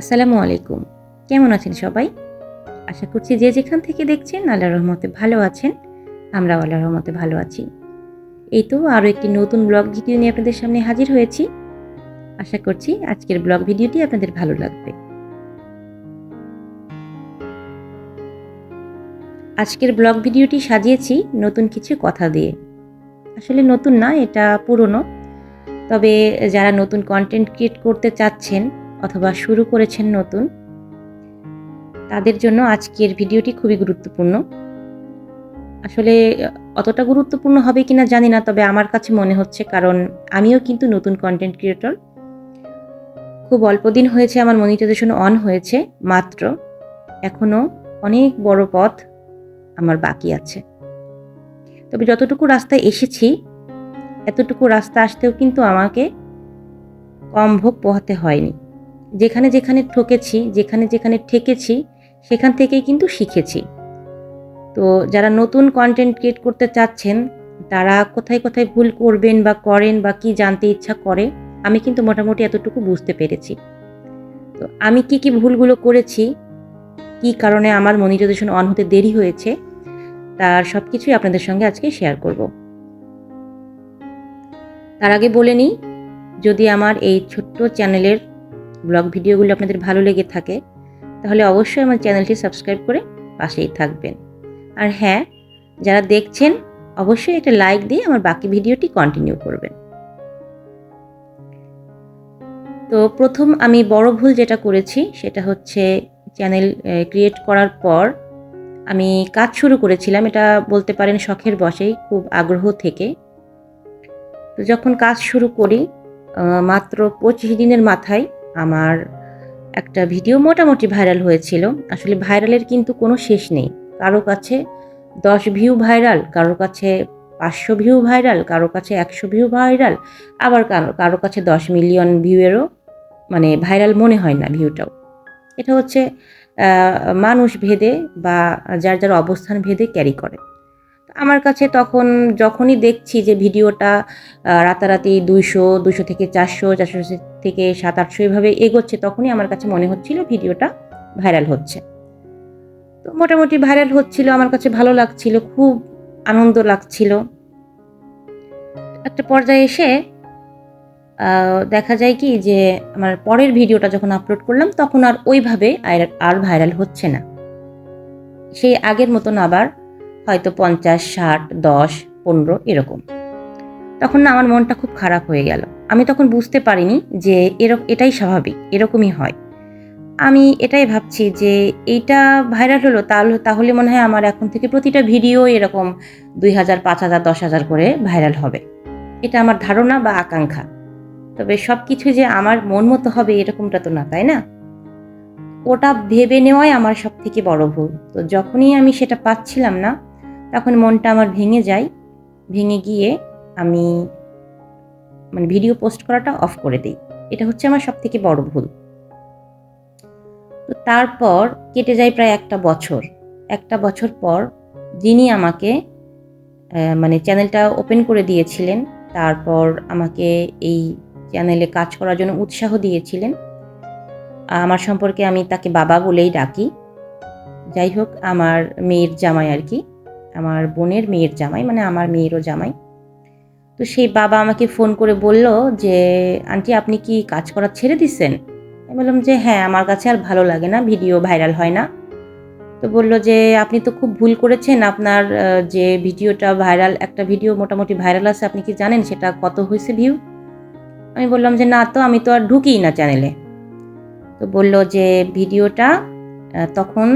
আসসালামু আলাইকুম। কেমন আছেন সবাই? আশা করছি যে যেখান থেকে দেখছেন আল্লাহ রহমতে ভালো আছেন, আমরাও আল্লাহ রহমতে ভালো আছি। এই তো আরও একটি নতুন ব্লগ ভিডিও নিয়ে আপনাদের সামনে হাজির হয়েছি। আশা করছি আজকের ব্লগ ভিডিওটি আপনাদের ভালো লাগবে। আজকের ব্লগ ভিডিওটি সাজিয়েছি নতুন কিছু কথা দিয়ে। আসলে নতুন না, এটা পুরনো। তবে যারা নতুন কন্টেন্ট ক্রিয়েট করতে চাচ্ছেন অথবা শুরু করেছেন নতুন, তাদের জন্য আজকের ভিডিওটি খুবই গুরুত্বপূর্ণ। আসলে অতটা গুরুত্বপূর্ণ হবে কিনা জানি না, তবে আমার কাছে মনে হচ্ছে কারণ আমিও কিন্তু নতুন কন্টেন্ট ক্রিয়েটর খুব অল্প দিন হয়েছে, আমার মনিটাইজেশন অন হয়েছে, মাত্র এখনও অনেক বড় পথ আমার বাকি আছে। তবে যতটুকু রাস্তায় এসেছি, এতটুকু রাস্তা আসতেও কিন্তু আমাকে কম ভোগ পোহাতে হয়নি। যেখানে যেখানে ঠকেছি, যেখানে যেখানে ঠেকেছি, সেখান থেকেই কিন্তু শিখেছি। তো যারা নতুন কন্টেন্ট ক্রিয়েট করতে চাচ্ছেন, তারা কোথায় কোথায় ভুল করবেন বা করেন বা কি জানতে ইচ্ছা করে, আমি কিন্তু মোটামুটি এতটুকু বুঝতে পেরেছি। তো আমি কি কি ভুলগুলো করেছি, কি কারণে আমার মনিটাইজেশন অন হতে দেরি হয়েছে, তার সব কিছুই আপনাদের সঙ্গে আজকে শেয়ার করব। তার আগে বলে নিই, যদি আমার এই ছোট্ট চ্যানেলের ব্লগ ভিডিওগুলো আপনাদের ভালো লেগে থাকে, তাহলে অবশ্যই আমার চ্যানেলটি সাবস্ক্রাইব করে পাশেই থাকবেন। আর হ্যাঁ যারা দেখছেন, অবশ্যই একটা লাইক দিয়ে আমার বাকি ভিডিওটি কন্টিনিউ করবেন। তো প্রথম আমি বড় ভুল যেটা করেছি, সেটা হচ্ছে চ্যানেল ক্রিয়েট করার পর আমি কাজ শুরু করেছিলাম, এটা বলতে পারেন শখের বসেই খুব আগ্রহ থেকে। তো যখন কাজ শুরু করি মাত্র পঁচিশ দিনের মাথায় আমার একটা ভিডিও মোটামুটি ভাইরাল হয়েছিল। আসলে ভাইরালের কিন্তু কোনো শেষ নেই। কারও কাছে দশ ভিউ ভাইরাল, কারও কাছে পাঁচশো ভিউ ভাইরাল, কারও কাছে একশো ভিউ ভাইরাল, আবার কারও কাছে দশ মিলিয়ন ভিউয়েরও মানে ভাইরাল মনে হয় না ভিউটাও এটা হচ্ছে মানুষ ভেদে বা যার যার অবস্থান ভেদে ক্যারি করে। আমার কাছে তখন যখনই দেখছি যে ভিডিওটা রাতারাতি দুইশো দুশো থেকে চারশো চারশো থেকে সাত, আটশো এভাবে এগোচ্ছে, তখনই আমার কাছে মনে হচ্ছিল ভিডিওটা ভাইরাল হচ্ছে। তো মোটামুটি ভাইরাল হচ্ছিল, আমার কাছে ভালো লাগছিল, খুব আনন্দ লাগছিল। একটা পর্যায়ে এসে দেখা যায় কি যে আমার পরের ভিডিওটা যখন আপলোড করলাম, তখন আর ওইভাবে আর ভাইরাল হচ্ছে না। সেই আগের মতন আবার হয়তো পঞ্চাশ, ষাট, দশ, পনেরো, এরকম। তখন না আমার মনটা খুব খারাপ হয়ে গেল। আমি তখন বুঝতে পারিনি যে এরকম এটাই স্বাভাবিক, এরকমই হয়। আমি এটাই ভাবছি যে এইটা ভাইরাল হলো তাহলে তাহলে মনে হয় আমার এখন থেকে প্রতিটা ভিডিও এরকম দুই হাজার, পাঁচ হাজার, দশ হাজার করে ভাইরাল হবে। এটা আমার ধারণা বা আকাঙ্ক্ষা। তবে সব কিছু যে আমার মন মতো হবে এরকমটা তো না, তাই না? ওটা ভেবে নেওয়াই আমার সব থেকে বড় ভুল। তো যখনই আমি সেটা পাচ্ছিলাম না তখন মনটা আমার ভেঙে যায়। ভেঙে গিয়ে আমি মানে ভিডিও পোস্ট করাটা অফ করে দিই। এটা হচ্ছে আমার সব থেকে বড় ভুল। তো তারপর কেটে যায় প্রায় একটা বছর। একটা বছর পর যিনি আমাকে মানে চ্যানেলটা ওপেন করে দিয়েছিলেন, তারপর আমাকে এই চ্যানেলে কাজ করার জন্য উৎসাহ দিয়েছিলেন। আমার সম্পর্কে আমি তাকে বাবা বলেই ডাকি। যাই হোক, আমার মেয়ের জামাই আর কি। আমার বোনের মেয়ের জামাই মানে আমার মেয়েরও জামাই। তো সেই বাবা আমাকে ফোন করে বলল যে, আন্টি, আপনি কি কাজ করা ছেড়ে দিচ্ছেন আমি বললাম যে হ্যাঁ আমার কাছে আর ভালো লাগে না, ভিডিও ভাইরাল হয় না। তো বলল যে, আপনি তো খুব ভুল করেছেন, আপনার যে ভিডিওটা ভাইরাল, একটা ভিডিও মোটামুটি ভাইরাল আছে, আপনি কি জানেন সেটা কত হয়েছে ভিউ আমি বললাম যে, না, তো আমি তো আর ঢুকিই না চ্যানেলে তো বলল যে, ভিডিওটা তখন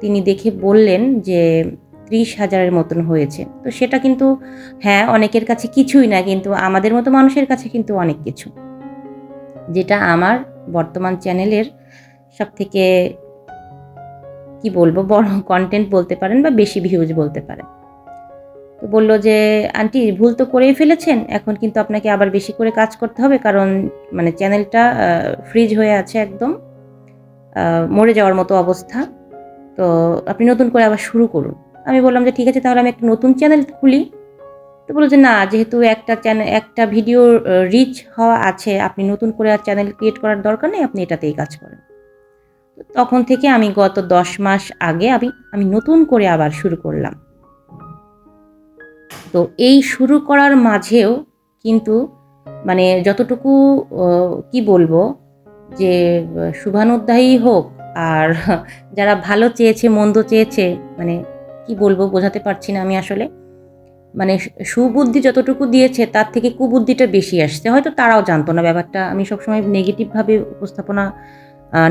তিনি দেখে বললেন যে ত্রিশ হাজারের মতন হয়েছে। তো সেটা কিন্তু হ্যাঁ অনেকের কাছে কিছুই না, কিন্তু আমাদের মতো মানুষের কাছে কিন্তু অনেক কিছু। যেটা আমার বর্তমান চ্যানেলের সব থেকে কি বলব, বড় কন্টেন্ট বলতে পারেন বা বেশি ভিউজ বলতে পারেন। তো বলল যে, আন্টি, ভুল তো করেই ফেলেছেন, এখন কিন্তু আপনাকে আবার বেশি করে কাজ করতে হবে, কারণ মানে চ্যানেলটা ফ্রিজ হয়ে আছে একদম মরে যাওয়ার মতো অবস্থা। তো আপনি নতুন করে আবার শুরু করুন। আমি বললাম যে ঠিক আছে, তাহলে আমি একটা নতুন চ্যানেল খুলি। তো বলল যে না, যেহেতু একটা চ্যানেল একটা ভিডিও রিচ হওয়া আছে, আপনি নতুন করে আর চ্যানেল ক্রিয়েট করার দরকার নেই, আপনি এটাতেই কাজ করেন। তখন থেকে আমি গত দশ মাস আগে আমি আমি নতুন করে আবার শুরু করলাম। তো এই শুরু করার মাঝেও কিন্তু মানে যতটুকু কি বলব, যে শুভানুধ্যায়ী হোক আর যারা ভালো চেয়েছে, মন্দ চেয়েছে মানে কি বলব বোঝাতে পারছি না আমি আসলে। মানে সুবুদ্ধি যতটুকু দিয়েছে তার থেকে কুবুদ্ধিটা বেশি আসছে। হয়তো তারাও জানতো না ব্যাপারটা আমি সবসময় নেগেটিভভাবে উপস্থাপনা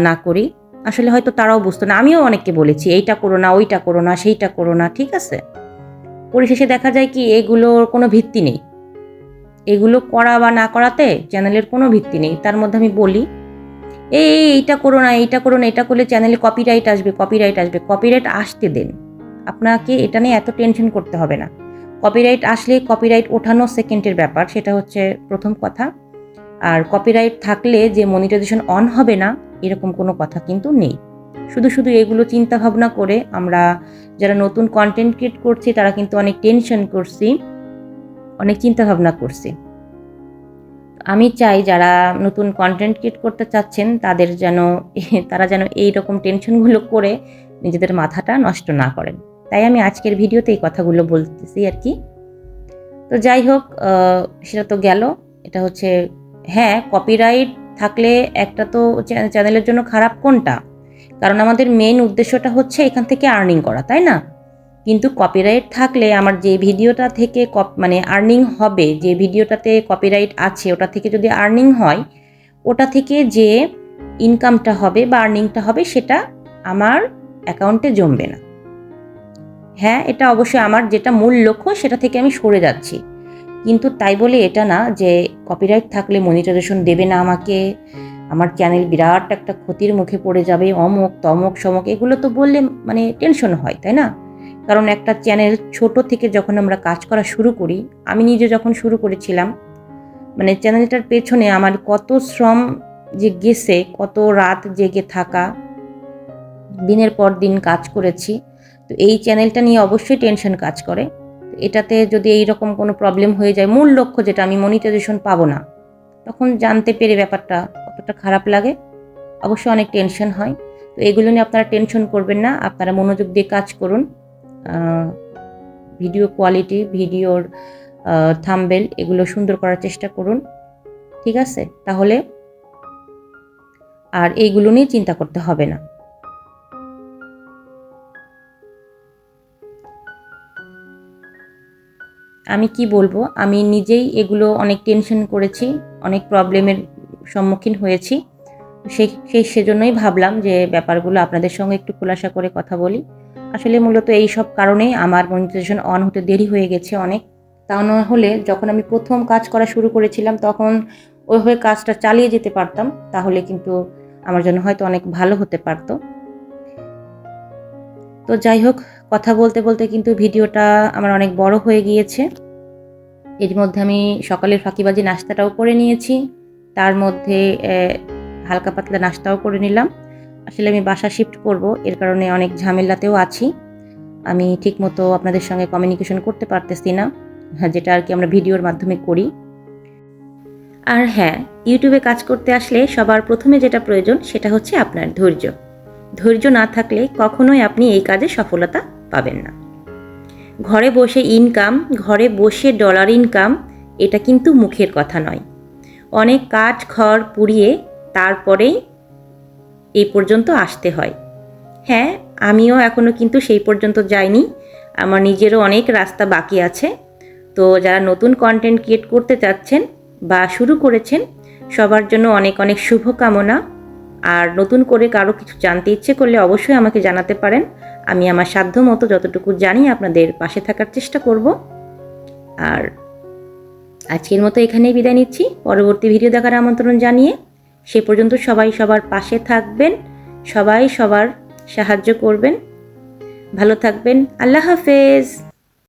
না করি। আসলে হয়তো তারাও বুঝতো না। আমিও অনেককে বলেছি এইটা করো না ওইটা করো না সেইটা করো না ঠিক আছে? পরিশেষে দেখা যায় কি এগুলোর কোনো ভিত্তি নেই। এগুলো করা বা না করাতে চ্যানেলের কোনো ভিত্তি নেই। তার মধ্যে আমি বলি এই এই, এইটা করো না এইটা করো না এটা করলে চ্যানেলে কপিরাইট আসবে কপিরাইট আসবে কপিরাইট আসতে দেন। আপনাকে এটা নিয়ে এত টেনশন করতে হবে না। কপিরাইট আসলে কপিরাইট ওঠানো সেকেন্ডের ব্যাপার, সেটা হচ্ছে প্রথম কথা। আর কপিরাইট থাকলে যে মনিটাইজেশন অন হবে না, এরকম কোনো কথা কিন্তু নেই। শুধু শুধু এগুলো চিন্তা ভাবনা করে আমরা যারা নতুন কন্টেন্ট ক্রিয়েট করছি, তারা কিন্তু অনেক টেনশন করছি, অনেক চিন্তা ভাবনা করছি। আমি চাই যারা নতুন কন্টেন্ট ক্রিয়েট করতে চাচ্ছেন, তাদের যেন, তারা যেন এই রকম টেনশনগুলো করে নিজেদের মাথাটা নষ্ট না করেন। তাই আমি আজকের ভিডিওতে এই কথাগুলো বলতেছি আর কি। তো যাই হোক সেটা তো গেল। এটা হচ্ছে হ্যাঁ কপিরাইট থাকলে একটা তো চ্যানেলের জন্য খারাপ কোনটা? কারণ আমাদের মেন উদ্দেশ্যটা হচ্ছে এখান থেকে আর্নিং করা, তাই না? কিন্তু কপিরাইট থাকলে আমার যে ভিডিওটা থেকে কপ- মানে আর্নিং হবে, যে ভিডিওটাতে কপিরাইট আছে, ওটা থেকে যদি আর্নিং হয়, ওটা থেকে যে ইনকামটা হবে বা আর্নিংটা হবে, সেটা আমার অ্যাকাউন্টে জমবে না। হ্যাঁ এটা অবশ্যই আমার যেটা মূল লক্ষ্য সেটা থেকে আমি সরে যাচ্ছি। কিন্তু তাই বলে এটা না যে কপিরাইট থাকলে মনিটাইজেশন দেবে না আমাকে। আমার চ্যানেল বিরাট একটা ক্ষতির মুখে পড়ে যাবে, অমুক, তমক, সমক, এগুলো তো বললে মানে টেনশন হয়, তাই না? কারণ একটা চ্যানেল ছোট থেকে যখন আমরা কাজ করা শুরু করি, আমি নিজে যখন শুরু করেছিলাম মানে চ্যানেলটার পেছনে আমার কত শ্রম যে গেছে, কত রাত জেগে থাকা, দিনের পর দিন কাজ করেছি তো এই চ্যানেলটা নিয়ে অবশ্যই টেনশন কাজ করে। এটাতে যদি এই রকম কোনো প্রবলেম হয়ে যায়, মূল লক্ষ্য যেটা, আমি মনিটাইজেশন পাবো না। তখন জানতে পেরে ব্যাপারটা কতটা খারাপ লাগে, অবশ্যই অনেক টেনশন হয়। তো এগুলো নিয়ে আপনারা টেনশন করবেন না, আপনারা মনোযোগ দিয়ে কাজ করুন। ভিডিও কোয়ালিটি ভিডিওর থাম্বেল এগুলো সুন্দর করার চেষ্টা করুন। ঠিক আছে? তাহলে আর এইগুলো নিয়ে চিন্তা করতে হবে না। আমি কি বলব? আমি নিজেই এগুলো অনেক টেনশন করেছি, অনেক প্রবলেমের সম্মুখীন হয়েছি। সেই সেই সেজন্যই ভাবলাম যে ব্যাপারগুলো আপনাদের সঙ্গে একটু খোলাসা করে কথা বলি। আসলে মূলত এই সব কারণেই আমার মনিটাইজেশন অন হতে দেরি হয়ে গেছে অনেক। তা না হলে যখন আমি প্রথম কাজ করা শুরু করেছিলাম, তখন ওইভাবে কাজটা চালিয়ে যেতে পারতাম। তাহলে কিন্তু আমার জন্য হয়তো অনেক ভালো হতে পারতো। তো যাই হোক কথা বলতে বলতে কিন্তু ভিডিওটা আমার অনেক বড় হয়ে গিয়েছে। এর মধ্যে আমি সকালের ফাঁকিবাজি নাস্তাটাও করে নিয়েছি। তার মধ্যে হালকা পাতলা নাস্তাও করে নিলাম। আসলে আমি বাসা শিফট করব, এর কারণে অনেক ঝামেলাতেও আছি। আমি ঠিকমতো আপনাদের সঙ্গে কমিউনিকেশন করতে পারতেছি না, যেটা আর কি আমরা ভিডিওর মাধ্যমে করি। আর হ্যাঁ ইউটিউবে কাজ করতে আসলে সবার প্রথমে যেটা প্রয়োজন, সেটা হচ্ছে আপনার ধৈর্য। ধৈর্য না থাকলে কখনোই আপনি এই কাজে সফলতা পাবেন না। ঘরে বসে ইনকাম ঘরে বসে ডলার ইনকাম এটা কিন্তু মুখের কথা নয়। অনেক কাঠ, খড় পুড়িয়ে তারপরেই এই পর্যন্ত আসতে হয়। হ্যাঁ আমিও এখনও কিন্তু সেই পর্যন্ত যাইনি। আমার নিজেরও অনেক রাস্তা বাকি আছে। তো যারা নতুন কন্টেন্ট ক্রিয়েট করতে চাচ্ছেন বা শুরু করেছেন, সবার জন্য অনেক অনেক শুভকামনা। আর নতুন করে কারও কিছু জানতে ইচ্ছে করলে অবশ্যই আমাকে জানাতে পারেন। আমি আমার সাধ্য মতো যতটুকু জানি আপনাদের পাশে থাকার চেষ্টা করব। আর আজকের মতো এখানেই বিদায় নিচ্ছি। পরবর্তী ভিডিও দেখার আমন্ত্রণ জানিয়ে সে পর্যন্ত সবাই সবার পাশে থাকবেন, সবাই সবার সাহায্য করবেন। ভালো থাকবেন। আল্লাহ হাফেজ।